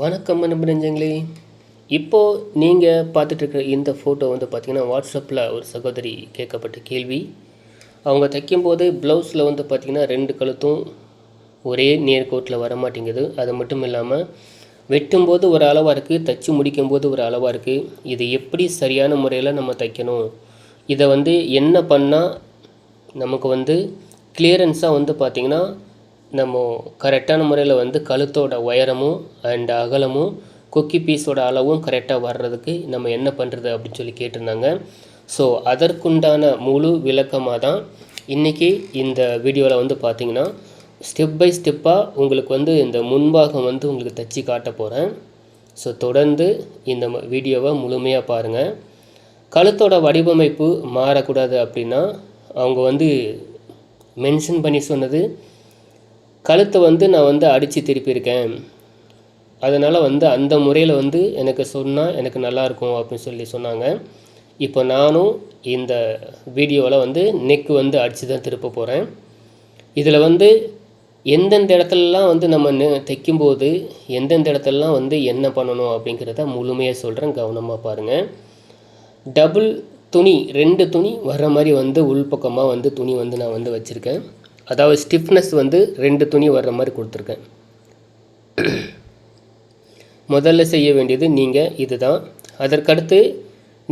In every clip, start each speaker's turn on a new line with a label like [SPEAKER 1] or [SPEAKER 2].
[SPEAKER 1] வணக்கம் நண்பனஞ்சங்களே இப்போது நீங்கள் பார்த்துட்ருக்க இந்த ஃபோட்டோ வந்து பார்த்திங்கன்னா வாட்ஸ்அப்பில் ஒரு சகோதரி கேட்கப்பட்ட கேள்வி. அவங்க தைக்கும்போது ப்ளவுஸில் வந்து பார்த்திங்கன்னா ரெண்டு கழுத்தும் ஒரே நேர்கோட்டில் வர மாட்டேங்குது அது மட்டும் இல்லாமல் வெட்டும்போது ஒரு அளவாக இருக்குது தைச்சு முடிக்கும்போது ஒரு அளவாக இருக்குது இது எப்படி சரியான முறையில் நம்ம தைக்கணும்? இதை வந்து என்ன பண்ணால் நமக்கு வந்து கிளியரன்ஸாக வந்து பார்த்திங்கன்னா நம்ம கரெக்டான முறையில் வந்து கழுத்தோட உயரமும் அண்ட் அகலமும் கொக்கி பீஸோட அளவும் கரெக்டாக வர்றதுக்கு நம்ம என்ன பண்ணுறது அப்படின்னு சொல்லி கேட்டிருந்தாங்க. ஸோ அதற்குண்டான முழு விளக்கமாக தான் இன்றைக்கி இந்த வீடியோவில் வந்து பார்த்திங்கன்னா ஸ்டெப் பை ஸ்டெப்பாக உங்களுக்கு வந்து இந்த முன்பாகம் வந்து உங்களுக்கு தச்சு காட்ட போகிறேன் ஸோ தொடர்ந்து இந்த ம- வீடியோவை முழுமையாக பாருங்கள் கழுத்தோட வடிவமைப்பு மாறக்கூடாது அப்படின்னா அவங்க வந்து மென்ஷன் பண்ணி சொன்னது கழுத்தை வந்து நான் வந்து அடித்து திருப்பியிருக்கேன். அதனால் வந்து அந்த முறையில் வந்து எனக்கு சொன்னால் எனக்கு நல்லாயிருக்கும் அப்படின்னு சொல்லி சொன்னாங்க. இப்போ நானும் இந்த வீடியோவில் வந்து நெக் வந்து அடித்து தான் திருப்ப போகிறேன் இதில் வந்து எந்தெந்த இடத்துலலாம் வந்து நம்ம நெ- தைக்கும்போது எந்தெந்த இடத்துலலாம் வந்து என்ன பண்ணணும் அப்படிங்கிறத முழுமையாக சொல்கிறேன் கவனமாக பாருங்கள் டபுள் துணி ரெண்டு துணி வர்ற மாதிரி வந்து உள்பக்கமாக வந்து துணி வந்து நான் வந்து வச்சுருக்கேன். அதாவது ஸ்டிஃப்னஸ் வந்து ரெண்டு துணி வர்ற மாதிரி கொடுத்துருக்கேன். முதல்ல செய்ய வேண்டியது நீங்கள் இதுதான். அதற்கடுத்து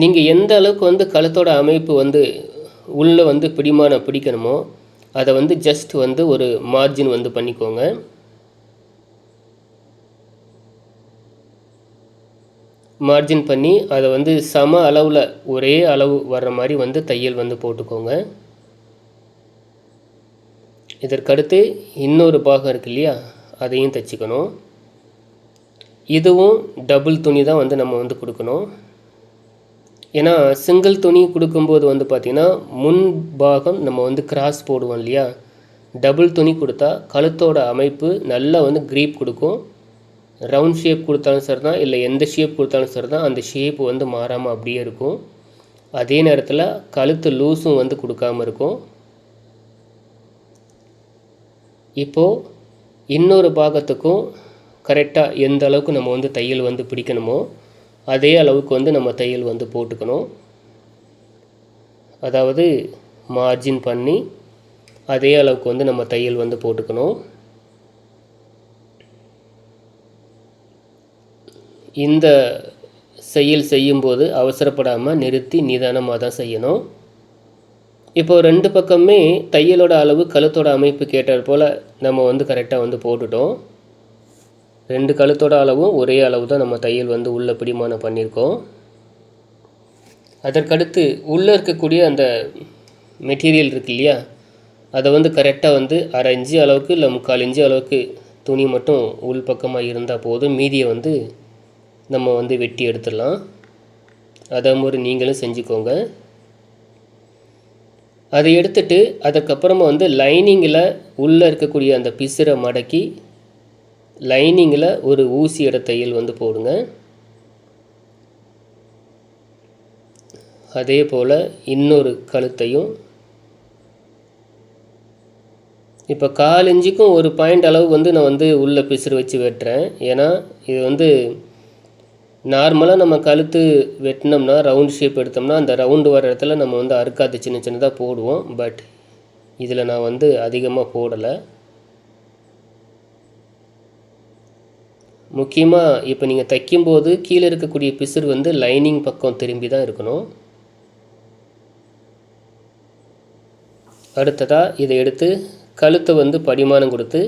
[SPEAKER 1] நீங்கள் எந்த அளவுக்கு வந்து கழுத்தோட அமைப்பு வந்து உள்ளே வந்து பிடிமானம் பிடிக்கணுமோ அதை வந்து ஜஸ்ட் வந்து ஒரு மார்ஜின் வந்து பண்ணிக்கோங்க. மார்ஜின் பண்ணி அதை வந்து சம அளவில் ஒரே அளவு வர்ற மாதிரி வந்து தையல் வந்து போட்டுக்கோங்க. இதற்கடுத்து இன்னொரு பாகம் இருக்கு இல்லையா? அதையும் தைச்சிக்கணும். இதுவும் டபுள் துணி தான் வந்து நம்ம வந்து கொடுக்கணும். ஏன்னா சிங்கிள் துணி கொடுக்கும்போது வந்து பார்த்திங்கன்னா முன் பாகம் நம்ம வந்து கிராஸ் போடுவோம் இல்லையா? டபுள் துணி கொடுத்தா கழுத்தோட அமைப்பு நல்லா வந்து க்ரீப் கொடுக்கும். ரவுண்ட் ஷேப் கொடுத்தாலும் சரி தான் இல்லை எந்த ஷேப் கொடுத்தாலும் சரி தான் அந்த ஷேப் வந்து மாறாமல் அப்படியே இருக்கும். அதே நேரத்தில் கழுத்து லூஸும் வந்து கொடுக்காம இருக்கும். இப்போது இன்னொரு பாகத்துக்கும் கரெக்டாக எந்த அளவுக்கு நம்ம வந்து தையல் வந்து பிடிக்கணுமோ அதே அளவுக்கு வந்து நம்ம தையல் வந்து போட்டுக்கணும். அதாவது மார்ஜின் பண்ணி அதே அளவுக்கு வந்து நம்ம தையல் வந்து போட்டுக்கணும். இந்த செயல் செய்யும்போது அவசரப்படாமல் நிறுத்தி நிதானமாக தான் செய்யணும். இப்போ ரெண்டு பக்கமே தையலோட அளவு கழுத்தோட அமைப்பு கேட்டார் போல் நம்ம வந்து கரெக்டாக வந்து போட்டுட்டோம். ரெண்டு கழுத்தோட அளவும் ஒரே அளவு தான் நம்ம தையல் வந்து உள்ளே பிடிமானம் பண்ணியிருக்கோம். அதற்கடுத்து உள்ளே இருக்கக்கூடிய அந்த மெட்டீரியல் இருக்கு இல்லையா? அதை வந்து கரெக்டாக வந்து அரை இஞ்சி அளவுக்கு இல்லை முக்கால் இஞ்சி அளவுக்கு துணி மட்டும் உள் பக்கமாக இருந்தால் போதும். மீதியை வந்து நம்ம வந்து வெட்டி எடுத்துடலாம். அதை மாதிரி நீங்களும் செஞ்சுக்கோங்க. அதை எடுத்துட்டு அதுக்கப்புறமா வந்து லைனிங்கில் உள்ளே இருக்கக்கூடிய அந்த பிசுரை மடக்கி லைனிங்கில் ஒரு ஊசி இடத்தையில் தையல் வந்து போடுங்க. அதே போல் இன்னொரு கழுத்தையும். இப்போ கால் ஒரு பாயிண்ட் அளவு வந்து நான் வந்து உள்ள பிசுறு வச்சு வெட்டுறேன். ஏன்னா இது வந்து நார்மலாக நம்ம கழுத்து வெட்டினோம்னா ரவுண்ட் ஷேப் எடுத்தோம்னா அந்த ரவுண்டு வர இடத்துல நம்ம வந்து அறுக்காது சின்ன சின்னதாக போடுவோம். பட் இதில் நான் வந்து அதிகமாக போடலை. முக்கியமாக இப்போ நீங்கள் தைக்கும்போது கீழே இருக்கக்கூடிய பிசுறு வந்து லைனிங் பக்கம் திரும்பி தான் இருக்கணும். அடுத்ததாக இதை எடுத்து கழுத்தை வந்து படிமானம் கொடுத்து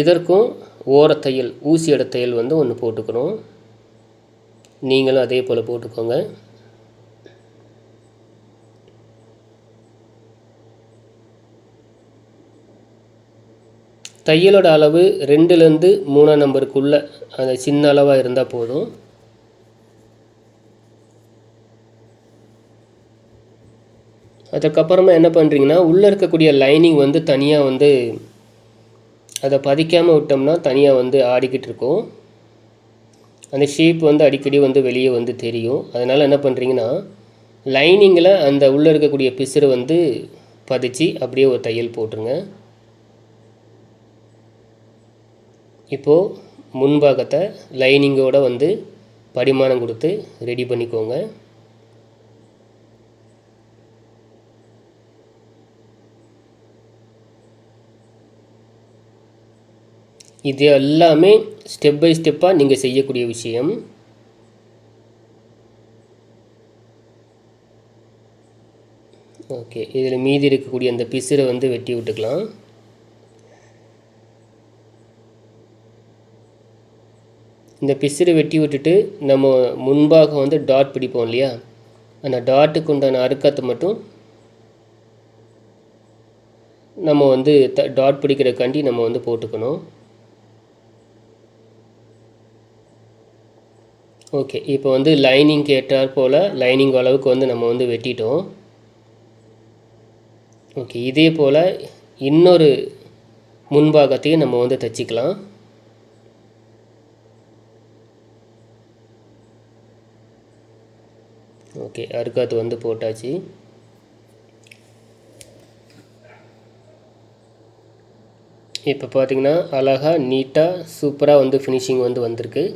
[SPEAKER 1] இதற்கும் ஓரத்தையல் ஊசி தையல் வந்து ஒன்று போட்டுக்கணும். நீங்களும் அதே போல் போட்டுக்கோங்க. தையலோட அளவு ரெண்டுலேருந்து மூணாம் நம்பருக்குள்ளே அந்த சின்ன அளவாக இருந்தால் போதும். அதுக்கப்புறமா என்ன பண்ணுறீங்கன்னா உள்ளே இருக்கக்கூடிய லைனிங் வந்து தனியாக வந்து அதை பதிக்காமல் விட்டோம்னா தனியாக வந்து ஆடிக்கிட்டு இருக்கும். அந்த ஷேப் வந்து அடிக்கடி வந்து வெளியே வந்து தெரியும். அதனால் என்ன பண்ணுறீங்கன்னா லைனிங்கில் அந்த உள்ளே இருக்கக்கூடிய பிசுறு வந்து பதிச்சு அப்படியே ஒரு தையல் போட்டுருங்க. இப்போது முன்பாகத்தை லைனிங்கோடு வந்து படிமானம் கொடுத்து ரெடி பண்ணிக்கோங்க. இது எல்லாமே ஸ்டெப் பை ஸ்டெப்பாக நீங்கள் செய்யக்கூடிய விஷயம். ஓகே இதில் மீதி இருக்கக்கூடிய அந்த பிசுரை வந்து வெட்டி விட்டுக்கலாம். இந்த பிசிறை வெட்டி விட்டுட்டு நம்ம முன்பாக வந்து டாட் பிடிப்போம் இல்லையா? அந்த டாட்டுக்கு உண்டான அறுக்கத்தை மட்டும் நம்ம வந்து த டாட் பிடிக்கிறக்காண்டி நம்ம வந்து போட்டுக்கணும். ஓகே இப்போ வந்து லைனிங் கேட்டார் போல் லைனிங் அளவுக்கு வந்து நம்ம வந்து வெட்டிட்டோம். ஓகே இதே போல் இன்னொரு முன்பாகத்தையும் நம்ம வந்து தைச்சிக்கலாம். ஓகே அறுக்காத்து வந்து போட்டாச்சு. இப்போ பார்த்தீங்கன்னா அழகாக நீட்டாக சூப்பராக வந்து ஃபினிஷிங் வந்து வந்திருக்கு.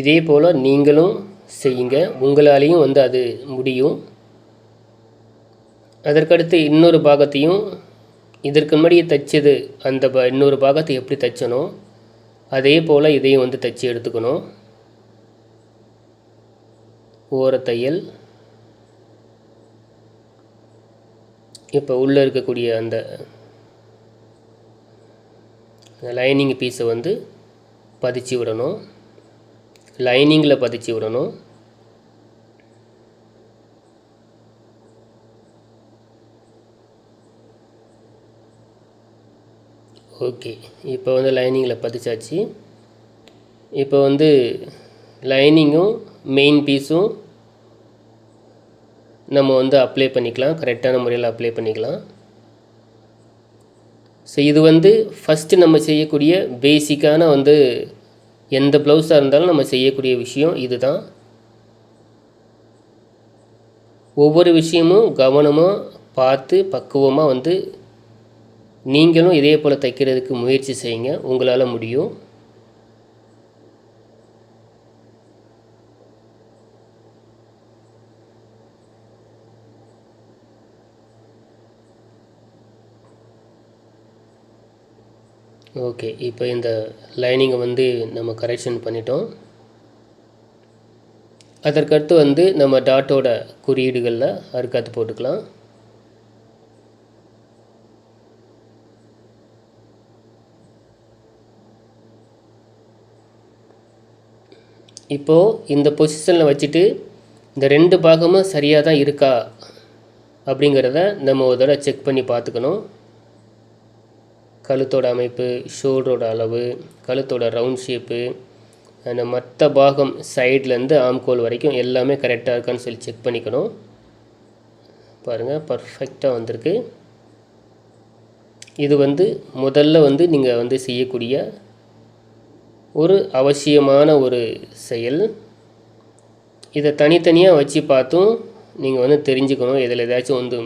[SPEAKER 1] இதே போல் நீங்களும் செய்யுங்க. உங்களாலேயும் வந்து அது முடியும். அதற்கடுத்து இன்னொரு பாகத்தையும் இதற்கு முன்னாடி தைச்சது அந்த ப இன்னொரு பாகத்தை எப்படி தைச்சனோ அதே போல் இதையும் வந்து தைச்சி எடுத்துக்கணும். ஓரத்தையல் இப்போ உள்ளே இருக்கக்கூடிய அந்த லைனிங் பீஸை வந்து பதிச்சு விடணும். லைனிங்கில் பதிச்சு விடணும். ஓகே. இப்போ வந்து லைனிங்கில் பதிச்சாச்சு. இப்போ வந்து லைனிங்கும் மெயின் பீஸும் நம்ம வந்து அப்ளை பண்ணிக்கலாம். கரெக்டான முறையில் அப்ளை பண்ணிக்கலாம். ஸோ இது வந்து ஃபஸ்ட்டு நம்ம செய்யக்கூடிய பேசிக்கான வந்து எந்த ப்ளவுஸாக இருந்தாலும் நம்ம செய்யக்கூடிய விஷயம் இது தான் ஒவ்வொரு விஷயமும் கவனமாக பார்த்து பக்குவமாக வந்து நீங்களும் இதே போல் தைக்கிறதுக்கு முயற்சி செய்யுங்க. உங்களால் முடியும். ஓகே இப்போ இந்த லைனிங்கை வந்து நம்ம கரெக்ஷன் பண்ணிட்டோம். அதற்கடுத்து வந்து நம்ம டாட்டோட குறியீடுகளில் அறுக்காத்து போட்டுக்கலாம். இப்போது இந்த பொசிஷனில் வச்சுட்டு இந்த ரெண்டு பாகமும் சரியாக தான் இருக்கா அப்படிங்கிறத நம்ம ஒரு தடவை செக் பண்ணி பார்த்துக்கணும். கழுத்தோட அமைப்பு ஷோல்டரோட அளவு கழுத்தோட ரவுண்ட் ஷேப்பு அந்த மற்ற பாகம் சைட்லேருந்து ஆம்கோல் வரைக்கும் எல்லாமே கரெக்டாக இருக்கான்னு சொல்லி செக் பண்ணிக்கணும். பாருங்கள் பர்ஃபெக்டாக வந்திருக்கு. இது வந்து முதல்ல வந்து நீங்கள் வந்து செய்யக்கூடிய ஒரு அவசியமான ஒரு செயல். இதை தனித்தனியாக வச்சு பார்த்தும் நீங்கள் வந்து தெரிஞ்சுக்கணும் இதில் ஏதாச்சும் வந்து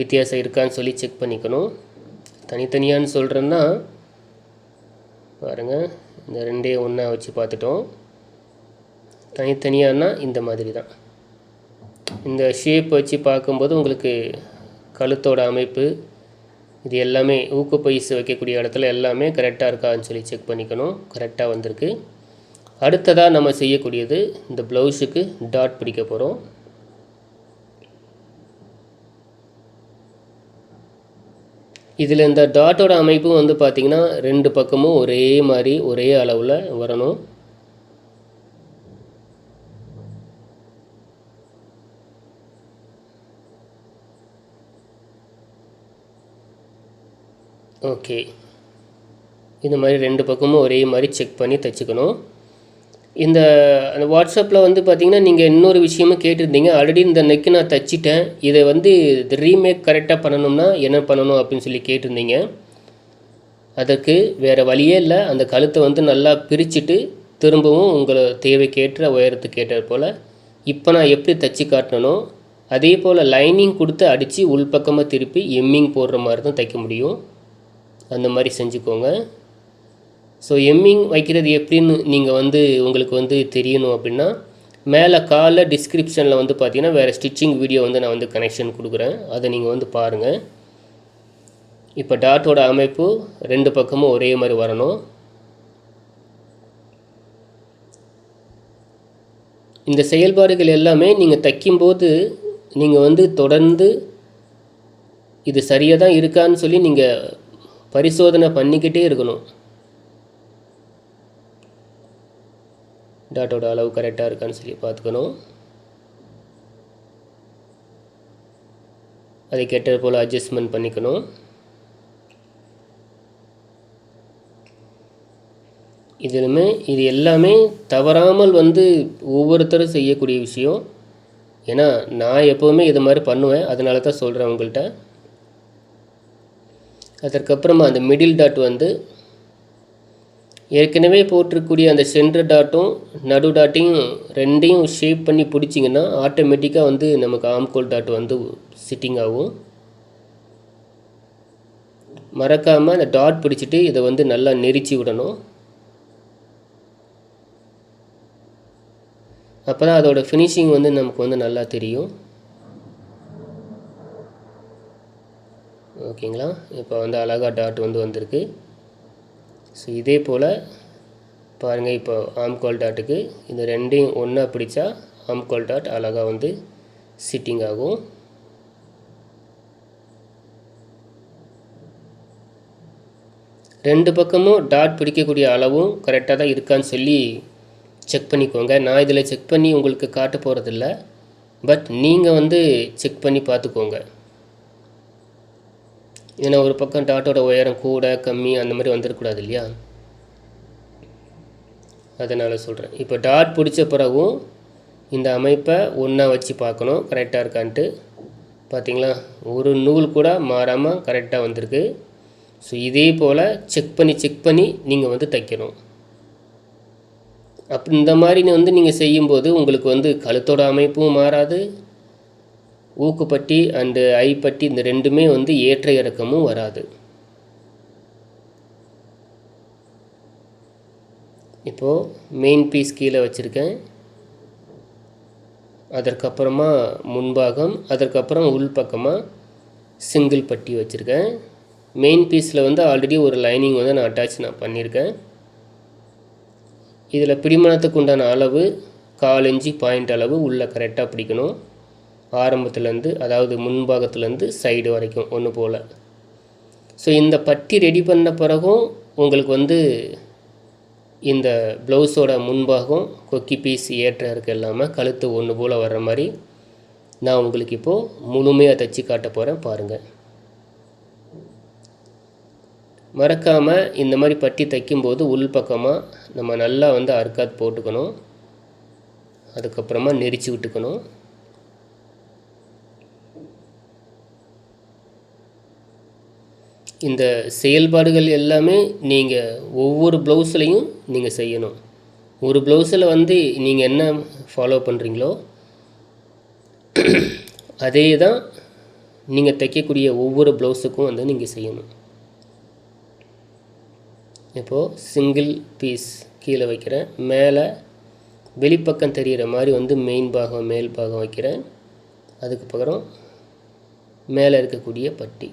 [SPEAKER 1] வித்தியாசம் இருக்கான்னு சொல்லி செக் பண்ணிக்கணும். தனித்தனியான்னு சொல்கிறேன்னா பாருங்கள் இந்த ரெண்டே ஒன்றா வச்சு பார்த்துட்டோம். தனித்தனியானா இந்த மாதிரி தான் இந்த ஷேப் வச்சு பார்க்கும்போது உங்களுக்கு கழுத்தோட அமைப்பு இது எல்லாமே ஊக்கப்பயிசு வைக்கக்கூடிய இடத்துல எல்லாமே கரெக்டாக இருக்கான்னு சொல்லி செக் பண்ணிக்கணும். கரெக்டாக வந்திருக்கு. அடுத்ததாக நம்ம செய்யக்கூடியது இந்த ப்ளவுஸுக்கு டாட் பிடிக்க போகிறோம் இதில் இந்த டாட்டோட அமைப்பும் வந்து பார்த்திங்கன்னா ரெண்டு பக்கமும் ஒரே மாதிரி ஒரே அளவில் வரணும். ஓகே இந்த மாதிரி ரெண்டு பக்கமும் ஒரே மாதிரி செக் பண்ணி தைச்சிக்கணும். இந்த அந்த வாட்ஸ்அப்பில் வந்து பார்த்தீங்கன்னா நீங்கள் இன்னொரு விஷயமும் கேட்டிருந்தீங்க. ஆல்ரெடி இந்த நெக்கு நான் தைச்சிட்டேன். இதை வந்து ரீமேக் கரெக்டாக பண்ணணும்னா என்ன பண்ணணும் அப்படின்னு சொல்லி கேட்டிருந்தீங்க. அதற்கு வேறு வழியே இல்லை. அந்த கழுத்தை வந்து நல்லா பிரிச்சுட்டு திரும்பவும் உங்களை தேவைக்கேற்ற உயரத்துக்கு ஏற்ற போல் இப்போ நான் எப்படி தைச்சி காட்டணும் அதே போல் லைனிங் கொடுத்து அடித்து உள்பக்கமாக திருப்பி எம்மிங் போடுற மாதிரி தான் தைக்க முடியும். அந்த மாதிரி செஞ்சுக்கோங்க. ஸோ எம்மிங் வைக்கிறது எப்படின்னு நீங்கள் வந்து உங்களுக்கு வந்து தெரியணும் அப்படின்னா மேலே கால டிஸ்கிரிப்ஷனில் வந்து பார்த்தீங்கன்னா வேறு ஸ்டிச்சிங் வீடியோ வந்து நான் வந்து கனெக்ஷன் கொடுக்குறேன். அதை நீங்கள் வந்து பாருங்கள் இப்போ டாட்டோட அமைப்பு ரெண்டு பக்கமும் ஒரே மாதிரி வரணும். இந்த செயல்பாடுகள் எல்லாமே நீங்கள் தைக்கும்போது நீங்கள் வந்து தொடர்ந்து இது சரியாக தான் இருக்கான்னு சொல்லி நீங்கள் பரிசோதனை பண்ணிக்கிட்டே இருக்கணும். டாட்டோட அளவு கரெக்டாக இருக்கான்னு சொல்லி பார்த்துக்கணும். அதை கெட்டது போல் அட்ஜஸ்ட்மெண்ட் பண்ணிக்கணும். இதிலுமே இது எல்லாமே தவறாமல் வந்து ஒவ்வொருத்தரும் செய்யக்கூடிய விஷயம். ஏன்னா நான் எப்போவுமே இது மாதிரி பண்ணுவேன். அதனால தான் சொல்கிறேன் உங்கள்கிட்ட அதற்கப்புறமா அந்த மிடில் டாட் வந்து ஏற்கனவே போட்டிருக்கக்கூடிய அந்த சென்டர் டாட்டும் நடு டாட்டையும் ரெண்டையும் ஷேப் பண்ணி பிடிச்சிங்கன்னா ஆட்டோமேட்டிக்காக வந்து நமக்கு ஆம்கோல் டாட் வந்து சிட்டிங் ஆகும். மறக்காமல் அந்த டாட் பிடிச்சிட்டு இதை வந்து நல்லா நெரிச்சு விடணும். அப்போ தான் அதோட ஃபினிஷிங் வந்து நமக்கு வந்து நல்லா தெரியும். ஓகேங்களா? இப்போ வந்து அழகாக டாட் வந்து வந்திருக்கு. ஸோ இதே போல் பாருங்கள் இப்போ ஆம்கால் டாட்டுக்கு இந்த ரெண்டையும் ஒன்றா பிடிச்சா ஆம்கால் டாட் அழகாக வந்து சிட்டிங் ஆகும். ரெண்டு பக்கமும் டாட் பிடிக்கக்கூடிய அளவும் கரெக்டாக தான் இருக்கான்னு சொல்லி செக் பண்ணிக்கோங்க. நான் இதில் செக் பண்ணி உங்களுக்கு காட்ட போகிறதில்ல பட் நீங்கள் வந்து செக் பண்ணி பார்த்துக்கோங்க. ஏன்னா ஒரு பக்கம் டாட்டோட உயரம் கூட கம்மி அந்த மாதிரி வந்துடக்கூடாது இல்லையா அதனால் சொல்கிறேன் இப்போ டாட் பிடிச்ச பிறகும் இந்த அமைப்பை ஒன்றா வச்சு பார்க்கணும். கரெக்டாக இருக்கான்ட்டு. பார்த்தீங்களா ஒரு நூல் கூட மாறாமல் கரெக்டாக வந்திருக்கு. ஸோ இதே போல் செக் பண்ணி செக் பண்ணி நீங்கள் வந்து தைக்கணும். அப்படி இந்த மாதிரி வந்து நீங்கள் செய்யும்போது உங்களுக்கு வந்து கழுத்தோட அமைப்பும் மாறாது. ஊக்குப்பட்டி அண்டு ஐப்பட்டி இந்த ரெண்டுமே வந்து ஏற்ற இறக்கமும் வராது. இப்போது மெயின் பீஸ் கீழே வச்சுருக்கேன். அதற்கப்புறமா முன்பாகம் அதற்கப்புறம் உள்பக்கமாக சிங்கிள் பட்டி வச்சுருக்கேன். மெயின் பீஸில் வந்து ஆல்ரெடி ஒரு லைனிங் வந்து நான் அட்டாச் நான் பண்ணியிருக்கேன். இதில் பிடிமனத்துக்கு உண்டான அளவு கால் பாயிண்ட் அளவு உள்ளே கரெக்டாக பிடிக்கணும். ஆரம்பத்துலேருந்து அதாவது முன்பாகத்துலேருந்து சைடு வரைக்கும் ஒன்று போல். ஸோ இந்த பட்டி ரெடி பண்ண பிறகும் உங்களுக்கு வந்து இந்த ப்ளவுஸோட முன்பாகம் கொக்கி பீஸ் ஏற்ற இருக்க இல்லாமல் கழுத்து ஒன்று போல் வர்ற மாதிரி நான் உங்களுக்கு இப்போது முழுமையாக தைச்சி காட்ட போகிறேன் பாருங்கள் மறக்காமல் இந்த மாதிரி பட்டி தைக்கும்போது உள் பக்கமாக நம்ம நல்லா வந்து அர்க்காத் போட்டுக்கணும். அதுக்கப்புறமா நெரிச்சு விட்டுக்கணும். இந்த செயல்பாடுகள் எல்லாமே நீங்கள் ஒவ்வொரு ப்ளவுஸ்லையும் நீங்கள் செய்யணும். ஒரு ப்ளவுஸில் வந்து நீங்கள் என்ன ஃபாலோ பண்ணுறீங்களோ அதே தான் நீங்கள் தைக்கக்கூடிய ஒவ்வொரு ப்ளவுஸுக்கும் வந்து நீங்கள் செய்யணும். இப்போது சிங்கிள் பீஸ் கீழே வைக்கிறேன் மேலே வெளிப்பக்கம் தெரிகிற மாதிரி வந்து மெயின் பாகம் மேல் பாகம் வைக்கிறேன். அதுக்கப்புறம் மேலே இருக்கக்கூடிய பட்டி.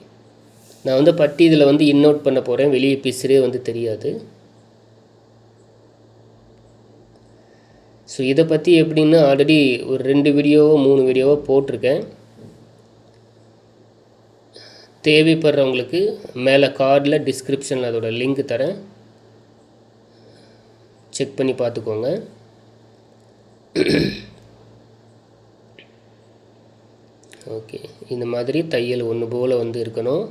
[SPEAKER 1] நான் வந்து பட்டி இதில் வந்து இன்னோட் பண்ண போகிறேன் வெளியே பீஸரே வந்து தெரியாது. ஸோ இதை பற்றி எப்படின்னு ஆல்ரெடி ஒரு ரெண்டு வீடியோவோ மூணு வீடியோவோ போட்டிருக்கேன். தேவைப்படுறவங்களுக்கு மேலே கார்டில் டிஸ்கிரிப்ஷனில் அதோட லிங்க் தரேன். செக் பண்ணி பார்த்துக்கோங்க. ஓகே இந்த மாதிரி தையல் ஒன்று போல் வந்து இருக்கணும்.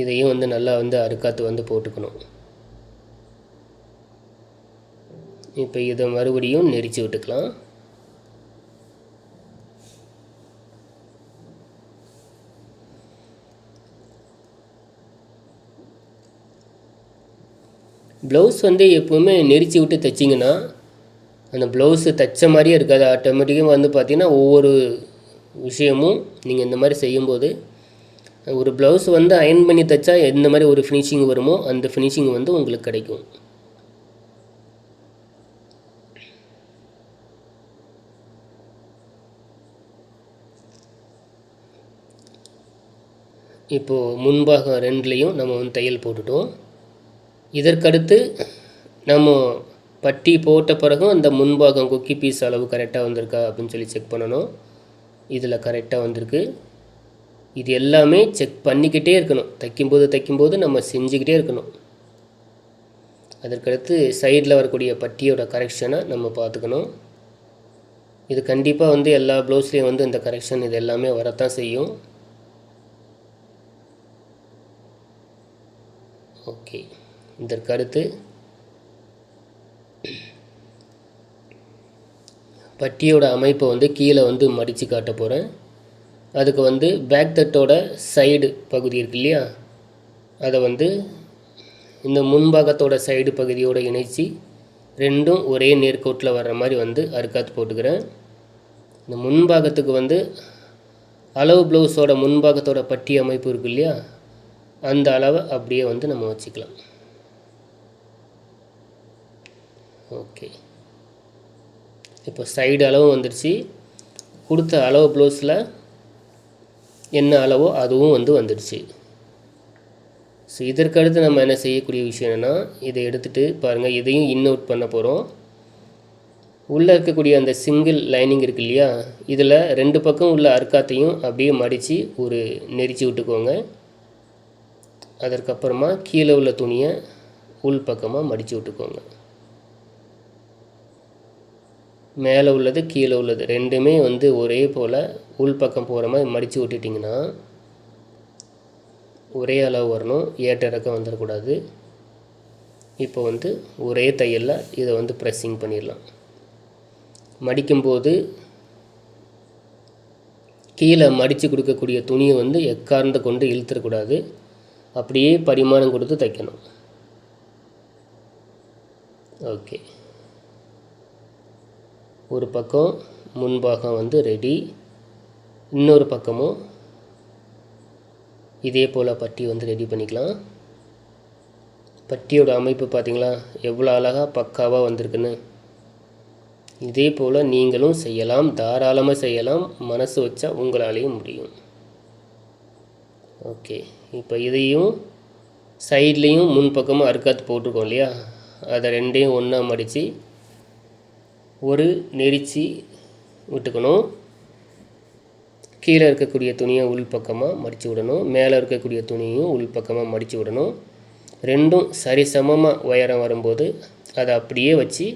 [SPEAKER 1] இதையும் வந்து நல்லா வந்து அறுக்காத்து வந்து போட்டுக்கணும். இப்போ இதை மறுபடியும் நெரிச்சு விட்டுக்கலாம். ப்ளவுஸ் வந்து எப்போவுமே நெரிச்சு விட்டு தைச்சிங்கன்னா அந்த ப்ளவுஸு தைச்ச மாதிரியே இருக்காது. ஆட்டோமேட்டிக்காக வந்து பார்த்திங்கன்னா ஒவ்வொரு விஷயமும் நீங்கள் இந்த மாதிரி செய்யும்போது ஒரு ப்ளவுஸ் வந்து அயன் பண்ணி தைச்சா எந்த மாதிரி ஒரு ஃபினிஷிங் வருமோ அந்த ஃபினிஷிங் வந்து உங்களுக்கு கிடைக்கும். இப்போது முன்பாகம் ரெண்டுலேயும் நம்ம வந்து தையல் போட்டுட்டோம். இதற்கடுத்து நம்ம பட்டி போட்ட பிறகும் அந்த முன்பாகம் கொக்கி பீஸ் அளவு கரெக்டாக வந்திருக்கா அப்படின்னு சொல்லி செக் பண்ணணும். இதில் கரெக்டாக வந்திருக்கு. இது எல்லாமே செக் பண்ணிக்கிட்டே இருக்கணும். தைக்கும்போது தைக்கும்போது நம்ம செஞ்சுக்கிட்டே இருக்கணும். அதற்கடுத்து சைடில் வரக்கூடிய பட்டியோட கரெக்ஷனை நம்ம பார்த்துக்கணும். இது கண்டிப்பாக வந்து எல்லா ப்ளவுஸ்லேயும் வந்து இந்த கரெக்ஷன் இது எல்லாமே வரத்தான் செய்யும். ஓகே இதற்கடுத்து பட்டியோட அமைப்பை வந்து கீழே வந்து மடித்து காட்ட போகிறேன் அதுக்கு வந்து பேக் தட்டோட சைடு பகுதி இருக்கு இல்லையா? அதை வந்து இந்த முன்பாகத்தோட சைடு பகுதியோடு இணைச்சி ரெண்டும் ஒரே நேர்கோட்டில் வர்ற மாதிரி வந்து அறுக்காத்து போட்டுக்கிறேன். இந்த முன்பாகத்துக்கு வந்து அளவு ப்ளவுஸோட முன்பாகத்தோட பட்டி அமைப்பு இருக்கு இல்லையா? அந்த அளவை அப்படியே வந்து நம்ம வச்சுக்கலாம். ஓகே. இப்போ சைடு அளவும் வந்துடுச்சு கொடுத்த அளவு ப்ளவுஸில் என்ன அளவோ அதுவும் வந்து வந்துடுச்சு. ஸோ இதற்கடுத்து நம்ம என்ன செய்யக்கூடிய விஷயம் என்னென்னா இதை எடுத்துகிட்டு பாருங்கள் இதையும் இன்னவுட் பண்ண போகிறோம் உள்ளே இருக்கக்கூடிய அந்த சிங்கிள் லைனிங் இருக்கு இல்லையா இதில் ரெண்டு பக்கம் உள்ள அர்க்காத்தையும் அப்படியே மடித்து ஒரு நெரிச்சு விட்டுக்கோங்க. அதற்கப்புறமா கீழே உள்ள துணியை உள் பக்கமாக மடித்து விட்டுக்கோங்க. மேலே உள்ளது கீழே உள்ளது. ரெண்டுமே வந்து ஒரே போல் உள் பக்கம் போகிற மாதிரி மடித்து விட்டுட்டிங்கன்னா ஒரே அளவு வரணும். ஏற்ற இறக்கம் வந்துடக்கூடாது. இப்போ வந்து ஒரே தையலில் இதை வந்து ப்ரெஸ்ஸிங் பண்ணிடலாம். மடிக்கும்போது கீழே மடித்து கொடுக்கக்கூடிய துணியை வந்து எக்கார்ந்து கொண்டு இழுத்துடக்கூடாது. அப்படியே பரிமாணம் கொடுத்து தைக்கணும். ஓகே. ஒரு பக்கம் முன்பாகம் வந்து ரெடி இன்னொரு பக்கமும் இதே போல் பட்டி வந்து ரெடி பண்ணிக்கலாம். பட்டியோட அமைப்பு பார்த்திங்களா எவ்வளோ அழகாக பக்காவாக வந்திருக்குன்னு. இதே போல் நீங்களும் செய்யலாம் தாராளமாக செய்யலாம் மனசு வச்சா உங்களாலேயும் முடியும். ஓகே இப்போ இதையும் சைட்லேயும் முன்பக்கமும் அறுக்காத்து போட்டிருக்கோம் இல்லையா? அதை ரெண்டையும் ஒன்றா மடித்து ஒரு நெரிச்சி விட்டுக்கணும். கீழே இருக்கக்கூடிய துணியை உள்பக்கமாக மடித்து விடணும். மேலே இருக்கக்கூடிய துணியும் உள்பக்கமாக மடித்து விடணும். ரெண்டும் சரிசமமாக உயரம் வரும்போது அதை அப்படியே வச்சு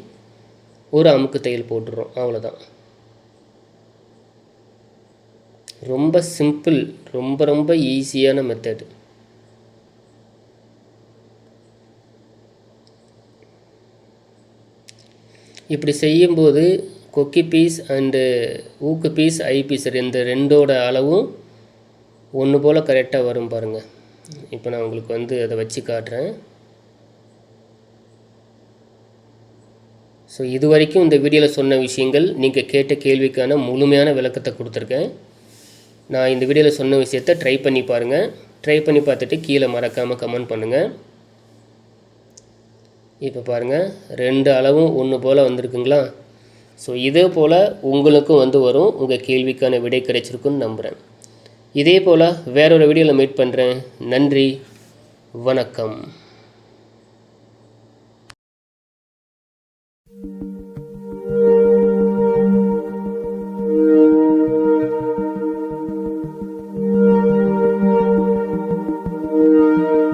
[SPEAKER 1] ஒரு அமுக்கு தையல் போட்டுடுறோம் அவ்வளோதான் ரொம்ப சிம்பிள் ரொம்ப ரொம்ப ஈஸியான மெத்தடு இப்படி செய்யும்போது கொக்கி பீஸ் அண்டு ஊக்கு பீஸ் ஐ பீஸ் இந்த ரெண்டோட அளவும் ஒன்று போல் கரெக்டாக வரும் பாருங்கள் இப்போ நான் உங்களுக்கு வந்து அதை வச்சு காட்டுறேன். ஸோ இது வரைக்கும் இந்த வீடியோவில் சொன்ன விஷயங்கள் நீங்கள் கேட்ட கேள்விக்கான முழுமையான விளக்கத்தை கொடுத்துருக்கேன். நான் இந்த வீடியோவில் சொன்ன விஷயத்த ட்ரை பண்ணி பாருங்கள் ட்ரை பண்ணி பார்த்துட்டு கீழே மறக்காமல் கமெண்ட் பண்ணுங்கள் இப்போ பாருங்கள் ரெண்டு அளவும் ஒன்று போல் வந்திருக்குங்களா? ஸோ இதே போல் உங்களுக்கும் வந்து வரும் உங்கள் கேள்விக்கான விடை கிடைச்சிருக்குன்னு நம்புகிறேன் இதே போல் வேறொரு வீடியோவில் மீட் பண்ணுறேன் நன்றி வணக்கம்.